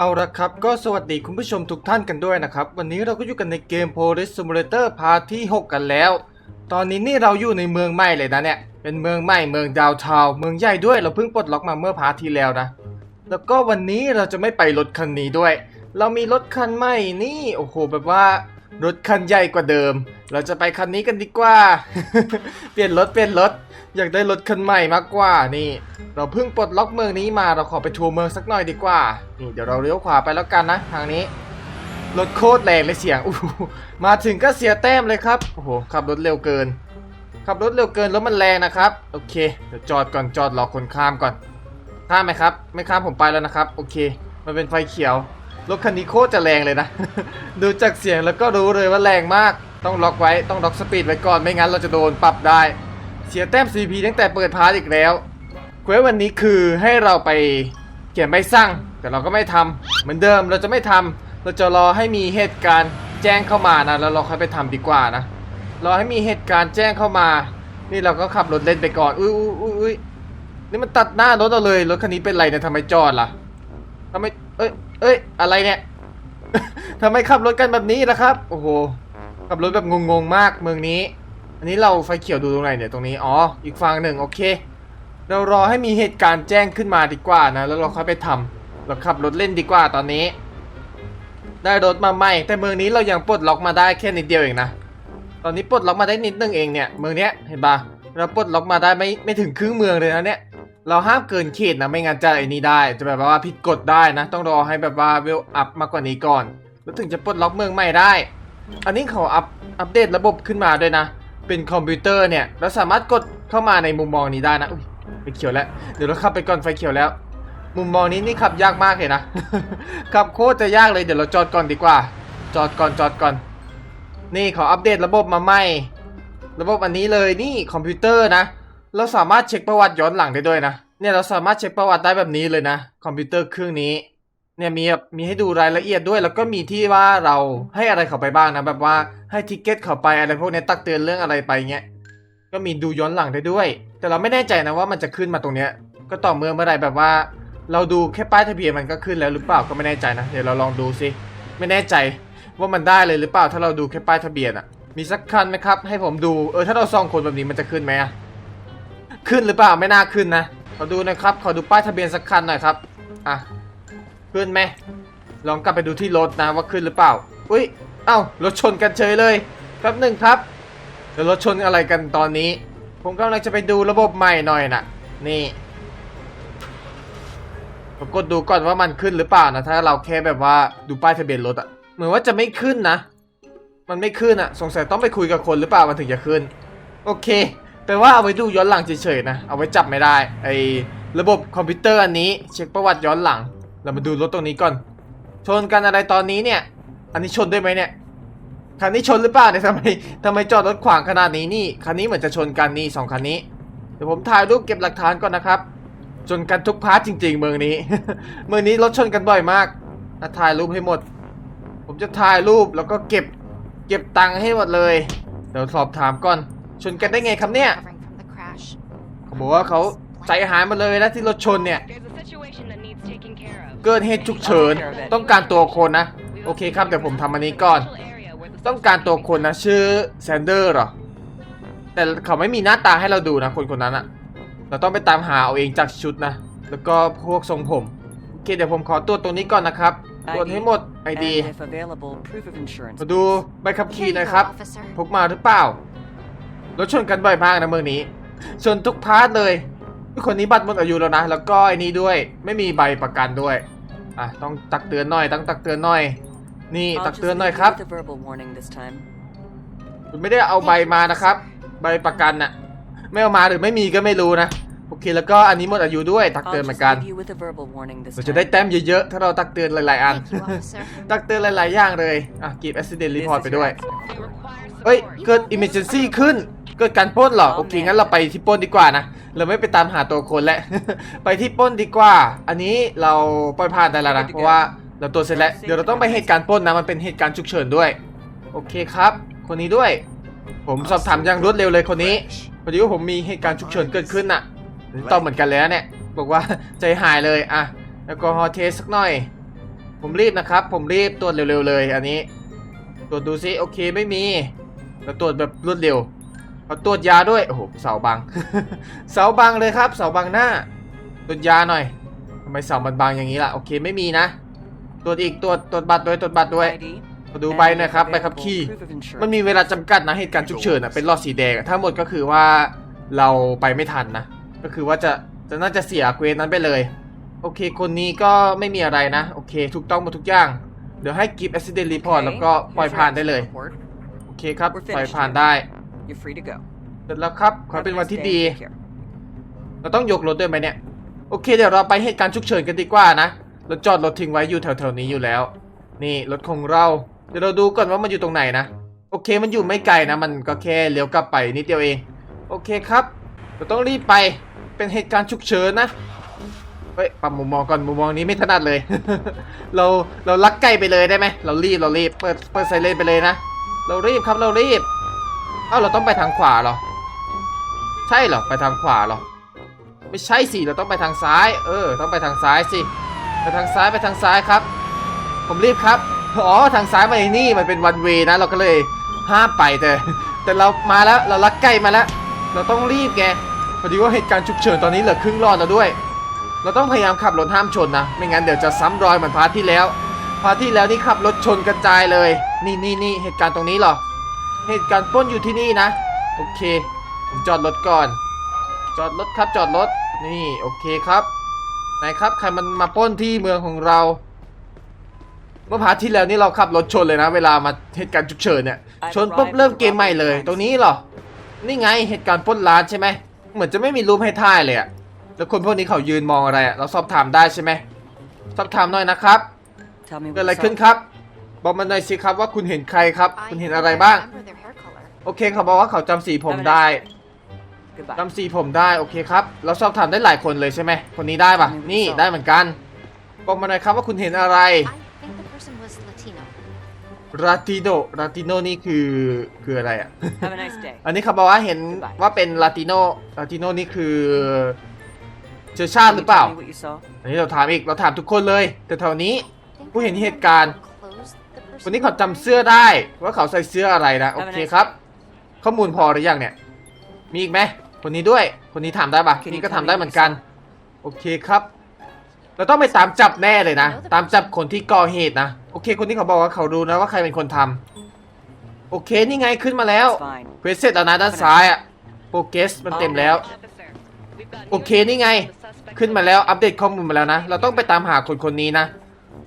เอาละครับ ก็สวัสดีคุณผู้ชมทุกท่านกันด้วยนะครับ วันนี้เราก็อยู่กันในเกม Police Simulator พาที่ 6 กันแล้ว ตอนนี้นี่เราอยู่ในเมืองใหม่เลยนะเนี่ย เป็นเมืองใหม่เมืองดาวทาวเมืองใหญ่ด้วยเราเพิ่งปลดล็อกมาเมื่อพาร์ทที่แล้วนะ แล้วก็วันนี้เราจะไม่ไปรถคันนี้ด้วย เรามีรถคันใหม่นี่โอ้โหแบบว่า รถคันใหญ่กว่าเดิม เราจะไปคันนี้กันดีกว่า เปลี่ยนรถเปลี่ยนรถ อยากได้รถคันใหม่มากกว่า นี่ เราเพิ่งปลดล็อกเมืองนี้มา เราขอไปทัวร์เมืองสักหน่อยดีกว่า นี่เดี๋ยวเราเลี้ยวขวาไปแล้วกันนะ ทางนี้ รถโคตรแรงเลยเสียงอู้หูมาถึงก็เสียแต้มเลยครับ โอ้โห ขับรถเร็วเกิน ขับรถเร็วเกินรถมันแรงนะครับ โอเค เดี๋ยวจอดก่อน จอดรอคนข้ามก่อน ข้ามไหมครับ ไม่ข้ามผมไปแล้วนะครับ โอเค มันเป็นไฟเขียว รถคันนี้โคตรจะแรงเลยนะ ดูจากเสียงแล้วก็รู้เลยว่าแรงมาก ต้องล็อกไว้ ต้องล็อกสปีดไว้ก่อน ไม่งั้นเราจะโดนปรับได้ เสียแต้ม CP ตั้งแต่เปิดพาร์ทอีกแล้วเควสวันนี้คือให้เราไปเขียนใบสั่ง แต่เราก็ไม่ทำเหมือนเดิม เราจะไม่ทำเราจะรอให้มีเหตุการณ์แจ้งเข้ามานะ แล้วเราค่อยไปทำดีกว่านะ รอให้มีเหตุการณ์แจ้งเข้ามา นี่เราก็ขับรถเล่นไปก่อนอุ้ยอุ้ยอุ้ยอุ้ยนี่มันตัดหน้ารถเราเลย รถคันนี้เป็นไรเนี่ยทำไมจอดล่ะทำไม เอ้ย เอ้ย อะไรเนี่ยทำไมขับรถกันแบบนี้ล่ะครับ โอ้โห ขับรถแบบงงๆมากเมืองนี้ อันนี้เราไฟเขียวดูตรงไหนเนี่ยตรงนี้ อ๋อ อีกฝั่งหนึ่งโอเค เรารอให้มีเหตุการณ์แจ้งขึ้นมาดีกว่านะ แล้วเราค่อยไปทำเราขับรถเล่นดีกว่าตอนนี้ ได้รถมาใหม่ แต่เมืองนี้เรายังปลดล็อกมาได้แค่นิดเดียวเองนะ ตอนนี้ปลดล็อกมาได้นิดนึงเองเนี่ย เมืองเนี้ยเห็นปะเราปลดล็อกมาได้ไม่ไม่ถึงครึ่งเมืองเลยนะเนี่ย เราห้ามเกินเขตนะไม่งั้นจะไอ้นี่ได้ จะแบบว่าผิดกฎได้นะ ต้องรอให้แบบว่าเวลอัพมากกว่านี้ก่อน แล้วถึงจะปลดล็อกเมืองใหม่ได้ อันนี้เขาอัพอัปเดตระบบขึ้นมาด้วยนะ เป็นคอมพิวเตอร์เนี่ยเราสามารถกดเข้ามาในมุมมองนี้ได้นะอุ้ยไฟเขียวแล้วเดี๋ยวเราขับไปก่อนไฟเขียวแล้ว มุมมองนี้นี่ขับยากมากเลยนะขับโคตรจะยากเลยเดี๋ยวเราจอดก่อนดีกว่า จอดก่อนจอดก่อน นี่เขาอัปเดตระบบมาใหม่ ระบบอันนี้เลยนี่คอมพิวเตอร์นะ เราสามารถเช็คประวัติย้อนหลังได้ด้วยนะ เนี่ยเราสามารถเช็คประวัติได้แบบนี้เลยนะ คอมพิวเตอร์เครื่องนี้ เนี่ยมีมีให้ดูรายละเอียดด้วย แล้วก็มีที่ว่าเราให้อะไรเขาไปบ้างนะ แบบว่าให้ทิกเก็ตเขาไปอะไรพวกนี้ตักเตือนเรื่องอะไรไปเงี้ย ก็มีดูย้อนหลังได้ด้วย แต่เราไม่แน่ใจนะว่ามันจะขึ้นมาตรงเนี้ย ก็ต่อเมื่อเมื่อไรแบบว่า เราดูแค่ป้ายทะเบียนมันก็ขึ้นแล้วหรือเปล่าก็ไม่แน่ใจนะ เดี๋ยวเราลองดูสิไม่แน่ใจว่ามันได้เลยหรือเปล่าถ้าเราดูแค่ป้ายทะเบียนอะมีสักคันไหมครับให้ผมดู เออถ้าเราส่องคนแบบนี้มันจะขึ้นไหมอะ ขึ้นหรือเปล่าไม่น่าขึ้นนะ ขอดูนะครับ ขอดูป้ายทะเบียนสักคันหน่อยครับ อะ ขึ้นไหม ลองกลับไปดูที่รถนะว่าขึ้นหรือเปล่า อุ้ย เอ้ารถชนกันเฉยเลยแป๊บหนึ่งครับเดี๋ยวรถชนอะไรกันตอนนี้ ผมกำลังจะไปดูระบบใหม่หน่อยน่ะนี่ผมกดดูก่อนว่ามันขึ้นหรือเปล่านะถ้าเราแค่แบบว่าดูป้ายทะเบียนรถอะเหมือนว่าจะไม่ขึ้นนะ มันไม่ขึ้นอะสงสัยต้องไปคุยกับคนหรือเปล่ามันถึงจะขึ้น โอเค แปลว่าเอาไว้ดูย้อนหลังเฉยๆนะ เอาไว้จับไม่ได้ ไอระบบคอมพิวเตอร์อันนี้เช็คประวัติย้อนหลัง เรามาดูรถตรงนี้ก่อน ชนกันอะไรตอนนี้เนี่ย อันนี้ชนด้วยไหมเนี่ยคันนี้ชนหรือเปล่าเนี่ยทำไมทำไมจอดรถขวางขนาดนี้นี่ คันนี้เหมือนจะชนกันนี่สองคันนี้ เดี๋ยวผมถ่ายรูปเก็บหลักฐานก่อนนะครับ ชนกันทุกพาร์ทจริง ๆ เมืองนี้ เมืองนี้รถชนกันบ่อยมากอะถ่ายรูปให้หมด ผมจะถ่ายรูปแล้วก็เก็บ เก็บตังค์ให้หมดเลย เดี๋ยวสอบถามก่อน ชนกันได้ไงครับเนี่ย Recovering from the crash. เขาบอกว่าเขาใจหายหมาเลยนะที่รถชนเนี่ย There's a situation that needs taken care of. เกิดเหตุฉุกเฉินต้องการตัวคนนะ โอเคครับเดี๋ยวผมทำอันนี้ก่อน Special area where the ต้องการตัวคนนะ ชื่อแซนเดอร์เหรอ แต่เขาไม่มีหน้าตาให้เราดูนะ คนคนนั้นอะเราต้องไปตามหาเอาเองจากชุดนะ แล้วก็พวกทรงผม โอเคเดี๋ยวผมขอตรวจตรงนี้ก่อนนะครับตรวจให้หมดไอ And ดี if available, proof of insurance. มาดูใบขับขี่ Here หน่อ you ยครับ go, officer. พกมาหรือเปล่า รถชนกันบ่อยมากนะเมืองนี้ ชนทุกพาร์ทเลยทุกคนนี้บัตรหมดอายุแล้วนะ แล้วก็ไอ้นี้ด้วย ไม่มีใบประกันด้วย อะ ต้องตักเตือนหน่อย ต้องตักเตือนหน่อย นี่ I'll ตัก just เตือน leave หน่อย you ครับ with a verbal warning this time. คุณไม่ได้เอาใบมานะครับ ใบประกันน่ะ ไม่เอามาหรือไม่มีก็ไม่รู้นะ โอเค แล้วก็อันนี้หมดอายุด้วย ตัก I'll เตือนเหมือ just นกัน leave you with a verbal warning this เราจะได้ time. แต้มเยอะๆ ถ้าเราตักเตือนหลายๆ อัน Thank you, officer. ตักเตือนหลายๆ อย่างเลย อะ กีบ accident This report is ไป your ด้วย accident. They require เอ้ย support. เกิด emergency ขึ้น เกิดการปล้นเหรอ โอเค งั้นเราไปที่ปล้นดีกว่านะ เราไม่ไปตามหาตัวคนแล้ว ไปที่ปล้นดีกว่า อันนี้เราปล่อยผ่านได้แล้วนะ เพราะว่าเราตัวจเสร็จแล้ว เดี๋ยวเราต้องไปเหตุการณ์ปล้นนะ มันเป็นเหตุการณ์ฉุกเฉินด้วย โอเคครับ คนนี้ด้วย ผมสอบถามอย่างรวดเร็วเลยคนนี้ พอดีว่าผมมีเหตุการณ์ฉุกเฉินเกิดขึ้นน่ะต้องเหมือนกันเลยนะเนี่ย บอกว่าใจหายเลยอะแอลกอฮอล์เทสสักหน่อย ผมรีบนะครับ ผมรีบตรวจเร็วๆเลย อันนี้ ตรวจดูซิ โอเคไม่มีแล้วตรวจแบบรวดเร็ว เอาตรวจยาด้วย โอ้โห เสาบัง เสาบังเลยครับ เสาบังหน้า ตรวจยาหน่อยทำไมเสามันบังอย่างนี้ล่ะ โอเคไม่มีนะ ตรวจอีก ตรวจ ตรวจบัตรด้วย ตรวจบัตรด้วย ID. มาดูใบหนะครับ ใบขับขี่ Proof of insurance. มันมีเวลาจำกัดนะ เหตุการณ์ฉุกเฉินอะ เป็นหลอดสีแดงอะทั้งหมดก็คือว่าเราไปไม่ทันนะ ก็คือว่าจะ จะน่าจะเสียเควสนั้นไปเลย โอเค คนนี้ก็ไม่มีอะไรนะ โอเค ถูกต้องหมดทุกอย่าง เดี๋ยวให้กิฟต์ accident report แล้วก็ปล่อยผ่านได้เลย Report. โอเคครับ We're ปล่อย finished ผ่าน here. ได้ You're free to go. เสร็จแล้วครับขอให้เป็นวันที่ดี Take care. เราต้องยกรถด้วยไหมเนี่ย โอเคเดี๋ยวเราไปเหตุการณ์ฉุกเฉินกันดีกว่านะเราจอดรถทิ้งไว้อยู่แถวๆนี้อยู่แล้ว นี่รถของเรา เดี๋ยวเราดูก่อนว่ามันอยู่ตรงไหนนะ โอเคมันอยู่ไม่ไกลนะ มันก็แค่เลี้ยวกลับไปนิดเดียวเอง โอเคครับ เราต้องรีบไป เป็นเหตุการณ์ฉุกเฉินนะ เฮ้ยปรับมุมมองก่อนมุมมองนี้ไม่ถนัดเลย เราเราลักไกลไปเลยได้ไหม เรารีบเรารีบเปิดเปิดไซเรนไปเลยนะ เรารีบครับเรารีบ เอ้าเราต้องไปทางขวาเหรอ ใช่เหรอ ไปทางขวาเหรอ ไม่ใช่สิ เราต้องไปทางซ้าย เออ ต้องไปทางซ้ายสิ ไปทางซ้ายไปทางซ้ายครับ ผมรีบครับ อ๋อ ทางซ้ายมาไอ้นี่ มันเป็นวันเวนะ เราก็เลยห้ามไปแต่ แต่เรามาแล้ว เราลักใกล้มาแล้ว เราต้องรีบแก พอดีว่าเหตุการณ์ฉุกเฉินตอนนี้เหลือครึ่งรอดแล้วด้วย เราต้องพยายามขับรถห้ามชนนะ ไม่งั้นเดี๋ยวจะซ้ำรอยเหมือนพาร์ทที่แล้ว พาร์ทที่แล้วนี่ขับรถชนกระจายเลย นี่นี่นี่เหตุการณ์ตรงนี้เหรอ เหตุการณ์ปล้นอยู่ที่นี่นะ โอเค ผมจอดรถก่อน จอดรถครับจอดรถ นี่โอเคครับ ไหนครับใครมันมาปล้นที่เมืองของเรา เมื่อพาร์ทที่แล้วนี่เราขับรถชนเลยนะ เวลามาเหตุการณ์ฉุกเฉินเนี่ย ชนปุ๊บเริ่มเกมใหม่เลย ตรงนี้เหรอ นี่ไงเหตุการณ์ปล้นร้านใช่ไหม เหมือนจะไม่มีรูปให้ท่ายเลยอะแล้วคนพวกนี้เขายืนมองอะไรอะเราสอบถามได้ใช่ไหมสอบถามหน่อยนะครับ Tell me เกิด what อะไร you ขึ้น saw. ครับ บอกมาหน่อยสิครับว่าคุณเห็นใครครับ คุณเห็นอะไรบ้าง remember their hair color. โอเคเขาบอกว่าเขาจำสีผมได้ Goodbye. จำสีผมได้โอเคครับเราสอบถามได้หลายคนเลยใช่ไหมคนนี้ได้ปะไม่รู้นี่สอบได้เหมือนกันบอกมาหน่อยครับว่าคุณเห็นอะไร I think the person was Latino. ราติโนราติโนนี่คือคืออะไรอะ Have a nice day. อันนี้เขาบอกว่าเห็น Goodbye ว่าเป็นลาติโนลาติโนนี่คือเชื้อชาติ Can ห you รือเปล่า tell me what you saw? อันนี้เราถามอีกเราถามทุกคนเลย แต่แถวนี้ Think ผู้เห็น I เหตุการณ์ วันนี้เขาจำ was เสื้อได้ว่าเขาใส่เสื้ออะไรนะโอ Have a เค nice ครับ ข้อมูลพอหรือยังเนี่ย มีอีกไหมคนนี้ด้วย คนนี้ถามได้ปะ Can you นี่ก็ tell ทำ me ได้ what เหมือน you กัน saw? โอเคครับ เราต้องไปตามจับแน่เลยนะ ตามจับคนที่ก่อเหตุนะโอเค คนที่เขาบอกว่าเขารู้นะว่าใครเป็นคนทำโอเคนี่ไงขึ้นมาแล้ว It's fine. เควสเสร็จแล้วนะด้านซ้ายอะโปรเกสมันเต็มแล้ว Officer, we've got โอเค new นี่ไง information on the suspect ขึ้นมาแล้วอัปเดตข้อมูลมาแล้วนะ เราต้องไปตามหาคนคนนี้นะ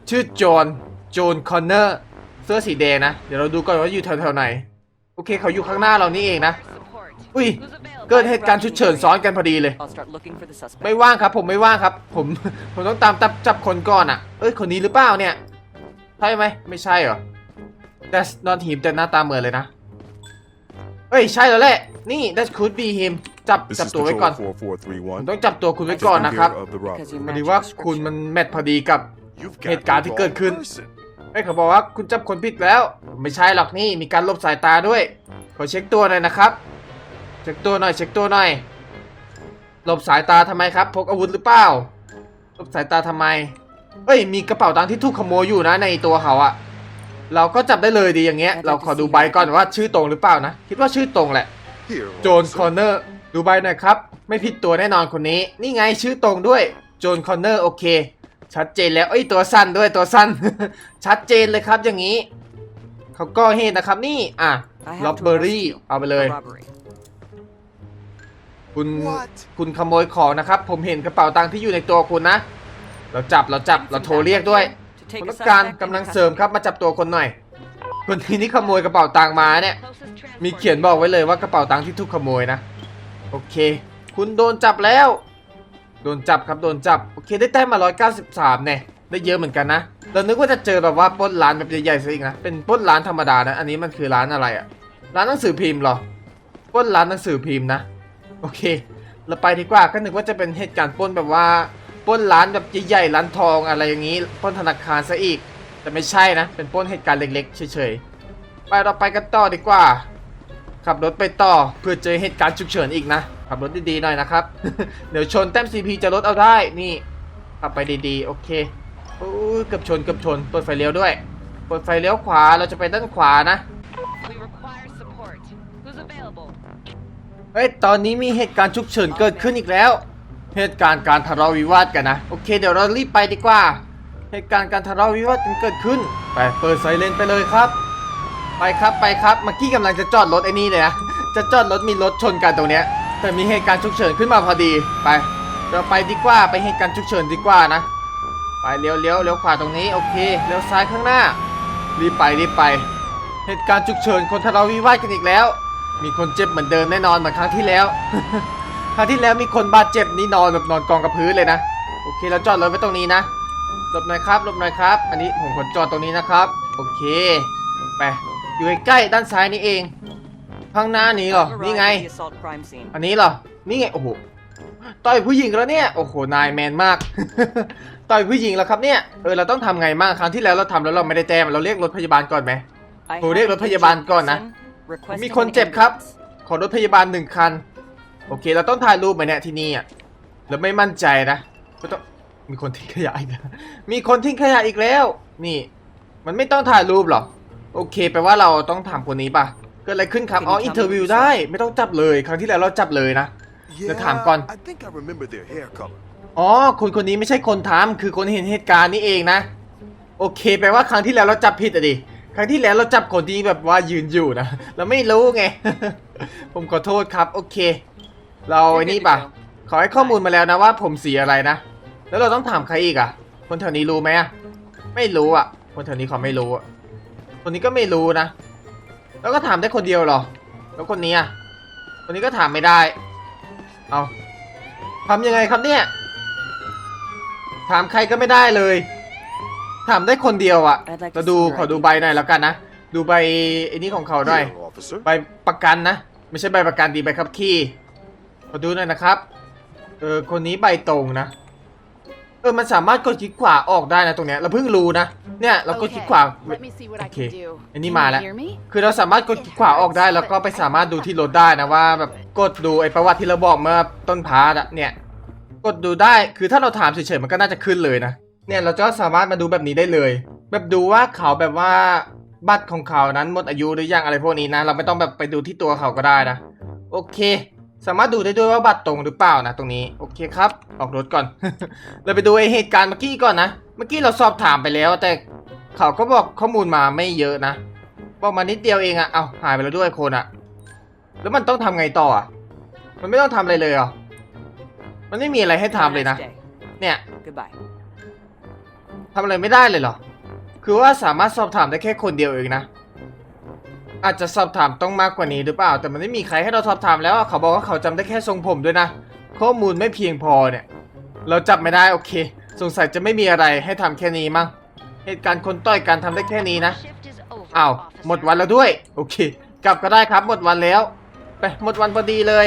ชื่อโจนโจนคอนเนอร์ เสื้อสีแดงนะ เดี๋ยวเราดูก่อนว่าอยู่แถวๆไหน โอเคเขาอยู่ข้างหน้าเรานี่เองนะ support. อุ้ย Who's available? เกิดเหตุการณ์ฉุกเฉินซ้อนกันพอดีเลย I'll start looking for the suspect. ไม่ว่างครับ ผมไม่ว่างครับ ผม ผมต้องตามจับจับคนก่อนอะ เอ้ย คนนี้หรือเปล่าเนี่ย ใช่ไหม ไม่ใช่เหรอ That's not him แต่หน้าตาเหมือนเลยนะ เอ้ย ใช่แล้วแหละ นี่ That could be him จับ This จับ is ตัวไว้ก่อน Patrol ผม 4431. ต้องจับตัวคุณไว้ก่อน Taking นะครับ care of the Because you พอ robbery. ดี match ว่า the คุณมัน description. แมทพอดีกับ You've เห got ตุการณ์ที่ the เกิด wrong ขึ้น person. เอ้ยเขาบอกว่าคุณจับคนผิดแล้ว ไม่ใช่หรอกนี่มีการลบสายตาด้วย ขอเช็คตัวหน่อยนะครับ เช็คตัวหน่อยเช็คตัวหน่อยหลบสายตาทำไมครับ พกอาวุธหรือเปล่าหลบสายตาทำไม เอ้ย มีกระเป๋าตังค์ที่ถูกขโมยอยู่นะในตัวเขาอะเราก็จับได้เลยดีอย่างเงี้ย เราขอดูใบก่อนว่าชื่อตรงหรือเปล่านะ คิดว่าชื่อตรงแหละ Here, โจนคอนเนอร์ดูใบหน่อยครับ ไม่ผิดตัวแน่นอนคนนี้ นี่ไงชื่อตรงด้วย โจน คอนเนอร์ โอเค ชัดเจนแล้วเอ้ยตัวสั้นด้วยตัวสั้น ชัดเจนเลยครับอย่างนี้เขาก็เหตุนะครับนี่อะ I have ล็อบ to เบอ arrest รี่ you เอาไปเลย for robbery. คุณ What? คุณขโมยของนะครับ ผมเห็นกระเป๋าตังค์ที่อยู่ในตัวคุณนะ เราจับเราจับเราโทรเรียกด้วย To ผม take a ต้องการ suspect กำลัง into เสริม custody. ครับมาจับตัวคนหน่อย คนที่นี่ขโมยกระเป๋าตังค์มาเนี่ย Closest transport มีเขียนบอกไว้เลยว่ากระเป๋าตังค์ที่ถูกขโมยนะ โอเค คุณโดนจับแล้ว โดนจับครับโดนจับ โอเคได้แต้มมา 193เนี่ยได้เยอะเหมือนกันนะเรานึกว่าจะเจอแบบว่าปล้นร้านแบบใหญ่ๆซะอีกนะเป็นปล้นร้านธรรมดานะอันนี้มันคือร้านอะไรอะร้านหนังสือพิมพ์หรอปล้นร้านหนังสือพิมพ์นะ โอเค เราไปดีกว่าก็นึกว่าจะเป็นเหตุการณ์ปล้นแบบว่าปล้นร้านแบบใหญ่ๆร้านทองอะไรอย่างนี้ปล้นธนาคารซะอีก แต่ไม่ใช่นะ เป็นปล้นเหตุการณ์เล็กๆเฉยๆไปเราไปกันต่อดีกว่าขับรถไปต่อเพื่อเจอเหตุการณ์ฉุกเฉินอีกนะ ขับรถดีๆหน่อยนะครับ เดี๋ยวชนแต้ม CP จะลดเอาได้ นี่ขับไปดีๆ โอเคโอ้ยเกือบชนเกือบชน เปิดไฟเลี้ยวด้วย เปิดไฟเลี้ยวขวา เราจะไปด้านขวานะ We require support. Who's available? เฮ้ย ตอนนี้มีเหตุการณ์ฉุกเฉินเกิดขึ้นอีกแล้ว เหตุการณ์การทะเลาะวิวาทกันนะ โอเค เดี๋ยวเรารีบไปดีกว่า เหตุการณ์การทะเลาะวิวาทกันเกิดขึ้น ไป เปิดไซเรนไปเลยครับ ไปครับ ไปครับ เมื่อกี้กำลังจะจอดรถไอ้นี่เลยนะ จะจอดรถมีรถชนกันตรงเนี้ย แต่มีเหตุการณ์ฉุกเฉินขึ้นมาพอดีไป เราไปดีกว่าไปเหตุการณ์ฉุกเฉินดีกว่านะ ไปเลี้ยวเลี้ยวเลี้ยวขวาตรงนี้โอเคเลี้ยวซ้ายข้างหน้า รีบไปรีบไป เหตุการณ์ฉุกเฉินคนทะเลาะวิวาทกันอีกแล้ว มีคนเจ็บเหมือนเดิมแน่นอนเหมือนครั้งที่แล้ว ครั้งที่แล้วมีคนบาดเจ็บนี่นอนแบบนอนกองกับพื้นเลยนะโอเคเราจอดรถไว้ตรงนี้นะหลบหน่อยครับหลบหน่อยครับ อันนี้ผมขอจอดตรงนี้นะครับ โอเค ไป อยู่ใกล้ด้านซ้ายนี่เอง ข้างหน้านี้เหรอ I've นี่ไง arrived at the assault crime scene. อันนี้เหรอ นี่ไง โอ้โห ต่อยผู้หญิงแล้วเนี่ย โอ้โห นายแมนมาก ต่อยผู้หญิงแล้วครับเนี่ย เออ เราต้องทำไงบ้างครั้งที่แล้วเราทำแล้วเราไม่ได้แจ้งเราเรียกรถพยาบาลก่อนไหม I โทรเรียกรถพยาบาลก่อนนะ Requesting มีคนเจ็บ an ครับ ambulance. ขอรถพยาบาลหนึ่งคัน โอเค เราต้องถ่ายรูปไหมเนี่ยที่นี่อะแล้วไม่มั่นใจนะ ก็ต้อง มีคนทิ้งขยะอีกแล้วมีคนทิ้งขยะอีกแล้ว นี่ มันไม่ต้องถ่ายรูปหรอ โอเค แปลว่าเราต้องถามคนนี้ป่ะ เกิดอะไรขึ้นครับ อ๋อ อินเทอร์วิวได้ ไม่ต้องจับเลย ครั้งที่แล้วเราจับเลยนะ Yeah, ถามก่อน I think I remember their hair color. อ๋อ คนคนนี้ไม่ใช่คนทำคือคนเห็นเหตุการณ์นี่เองนะ โอเค แปลว่าครั้งที่แล้วเราจับผิดอะดิ ครั้งที่แล้วเราจับคนที่แบบว่ายืนอยู่นะ เราไม่รู้ไง ผมขอโทษครับ โอเค เราไอ้นี่ป่ะขอให้ข้อมูลมาแล้วนะว่า ผมสีอะไรนะ แล้วเราต้องถามใครอีกอะคนแถวนี้รู้ไหมอะไม่รู้อะคนแถวนี้เขาไม่รู้อะคนนี้ก็ไม่รู้นะ แล้วก็ถามได้คนเดียวเหรอ แล้วคนนี้อะคนนี้ก็ถามไม่ได้ เอาทำยังไงครับเนี่ย ถามใครก็ไม่ได้เลย ถามได้คนเดียวอะ I'd like to เราดู see your ขอดู ID. ใบหน่อยแล้วกันนะ ดูใบไอ้นี่ของเขาหน่อย Here, officer. ใบประกันนะ ไม่ใช่ใบประกันดีใบขับขี่ขอดูหน่อยนะครับ เออ คนนี้ใบตรงนะ เออมันสามารถกดคลิกขวาออกได้นะตรงเนี้ยเราเพิ่งรู้นะเนี่ยเรากดคลิกขวา Let me see what I Okay. can do. อันนี้ Can มา you แล้ว hear me? คือเราสามารถกดคลิกขวาออกได้แล้วก็ไปสามารถดูที่รถได้นะว่าแบบกดดูไอ้ประวัติที่เราบอกเมื่อต้นพาร์ทอะเนี่ย กดดูได้คือถ้าเราถามเฉยๆมันก็น่าจะขึ้นเลยนะเนี่ยเราก็สามารถมาดูแบบนี้ได้เลย แบบดูว่าเขาแบบว่าบัตรของเขานั้นหมดอายุหรือยังอะไรพวกนี้นะ เราไม่ต้องแบบไปดูที่ตัวเขาก็ได้นะ โอเค สามารถดูได้ด้วยว่าบัตรตรงหรือเปล่านะตรงนี้ โอเคครับ ออกรถก่อน เราไปดูไอเหตุการณ์เมื่อกี้ก่อนนะ เมื่อกี้เราสอบถามไปแล้ว แต่เขาก็บอกข้อมูลมาไม่เยอะนะ บอกมานิดเดียวเองอะเอาหายไปแล้วด้วยคนอะแล้วมันต้องทำไงต่ออะมันไม่ต้องทำอะไรเลยเหรอ มันไม่มีอะไรให้ Have a ทำเลย nice นะ day. เนี่ย Goodbye. ทำอะไรไม่ได้เลยเหรอ คือว่าสามารถสอบถามได้แค่คนเดียวเองนะ อาจจะสอบถามต้องมากกว่านี้หรือเปล่า แต่มันไม่มีใครให้เราสอบถามแล้วอะเขาบอกว่าเขาจำได้แค่ทรงผมด้วยนะ ข้อมูลไม่เพียงพอเนี่ย เราจับไม่ได้โอเค สงสัยจะไม่มีอะไรให้ทำแค่นี้มั้ง เหตุการณ์คนต่อยกันทำได้แค่นี้นะ Shift is over, อ้าวหมดวันแล้วด้วย โอเค กลับก็ได้ครับ หมดวันแล้ว ไป หมดวันพอดีเลย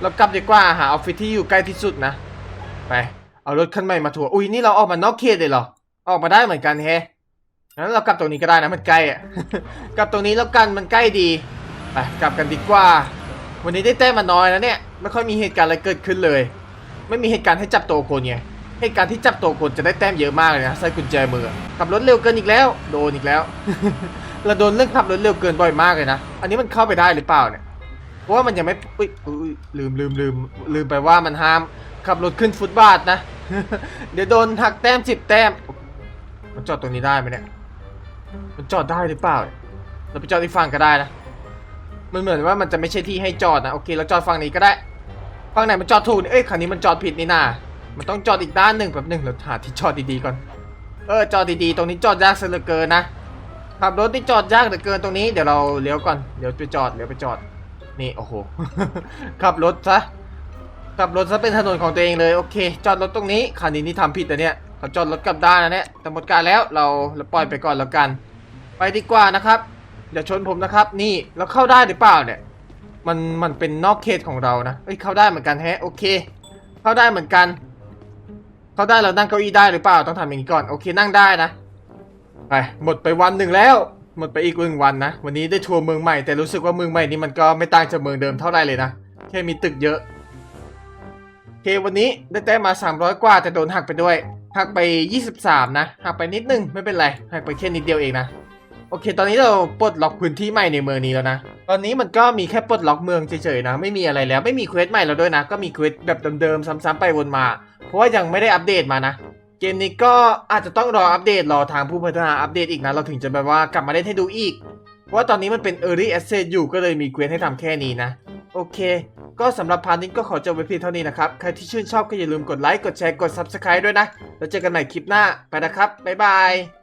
เรากลับดีกว่าหาออฟฟิศที่อยู่ใกล้ที่สุดนะ ไป เอารถคันใหม่มาทัวร์อุ้ยนี่เราออกมานอกเขตเลยเหรอ ออกมาได้เหมือนกันแฮะ งั้นเรากลับตรงนี้ก็ได้นะมันใกล้อะกลับตรงนี้แล้วกันมันใกล้ดีไปกลับกันดีกว่า วันนี้ได้แต้มมาน้อยนะเนี่ยไม่ค่อยมีเหตุการณ์อะไรเกิดขึ้นเลย ไม่มีเหตุการณ์ให้จับตัวคนไงเหตุการณ์ที่จับตัวคนจะได้แต้มเยอะมากเลยนะใส่กุญแจมือขับรถเร็วเกินอีกแล้ว โดนอีกแล้ว เราโดนเรื่องขับรถเร็วเกินบ่อยมากเลยนะอันนี้มันเข้าไปได้หรือเปล่าเนี่ยเพราะว่ามันยังไม่อุ๊ยอุ๊ยลืมลืมลืมลืมไปว่ามันห้ามขับรถขึ้นฟุตบาทนะ เดี๋ยวโดนหักแต้มสิบแต้ม มันจอดตรงนี้ได้ไหมเนี่ย มันจอดได้หรือเปล่า เราไปจอดที่ฝั่งก็ได้นะ มันเหมือนว่ามันจะไม่ใช่ที่ให้จอดนะ โอเค เราจอดฝั่งนี้ก็ได้ ฝั่งไหนมันจอดถูก เอ้ยคันนี้มันจอดผิดนี่นามันต้องจอดอีกด้านหนึ่งแบบหนึ่งเราหาที่จอดดีๆก่อน เออ จอดดีๆ ตรงนี้จอดยากเหลือเกินนะ ขับรถนี่จอดยากเหลือเกินตรงนี้ เดี๋ยวเราเลี้ยวก่อน เดี๋ยวไปจอด เดี๋ยวไปจอด นี่ โอ้โห ขับรถซะ ขับรถซะเป็นถนนของตัวเองเลย โอเค จอดรถตรงนี้ คันนี้นี่ทำผิดแต่เนี่ย เขาจอดรถกลับด้านนะเนี่ยแต่หมดการแล้วเราเราปล่อยไปก่อนแล้วกัน ไปดีกว่านะครับอย่าชนผมนะครับ นี่เราเข้าได้หรือเปล่าเนี่ย มันมันเป็นนอกเขตของเรานะเอ้ยเข้าได้เหมือนกันแฮะโอเค เข้าได้เหมือนกัน เข้าได้เรานั่งเก้าอี้ได้หรือเปล่าต้องทำอย่างนี้ก่อนโอเคนั่งได้นะไปหมดไปวันหนึ่งแล้ว หมดไปอีกหนึ่งวันนะวันนี้ได้ทัวร์เมืองใหม่แต่รู้สึกว่าเมืองใหม่นี้มันก็ไม่ต่างจากเมืองเดิมเท่าไหร่เลยนะแค่มีตึกเยอะโอเควันนี้ได้แต้มมา 300 กว่าแต่โดนหักไปด้วย หักไป 23 นะหักไปนิดนึงไม่เป็นไรหักไปแค่นิดเดียวเองนะโอเค ตอนนี้เราปลดล็อกพื้นที่ใหม่ในเมืองนี้แล้วนะ ตอนนี้มันก็มีแค่ปลดล็อกเมืองเฉยๆนะ ไม่มีอะไรแล้ว ไม่มีเควสใหม่แล้วด้วยนะ ก็มีเควสแบบเดิมๆซ้ำๆไปวนมา เพราะว่ายังไม่ได้อัปเดตมานะ เกมนี้ก็อาจจะต้องรออัปเดตรอทางผู้พัฒนาอัปเดตอีกนะ เราถึงจะแบบว่ากลับมาเล่นให้ดูอีก เพราะว่าตอนนี้มันเป็น Early Access อยู่ก็เลยมีเควสให้ทำแค่นี้นะ โอเค ก็สำหรับพาร์ทนี้ก็ขอจบไว้เพียงเท่านี้นะครับ ใครที่ชื่นชอบก็อย่าลืมกดไลค์ กดแชร์ กด Subscribe ด้วยนะ แล้วเจอกันใหม่คลิปหน้า ไปนะครับ บ๊ายบาย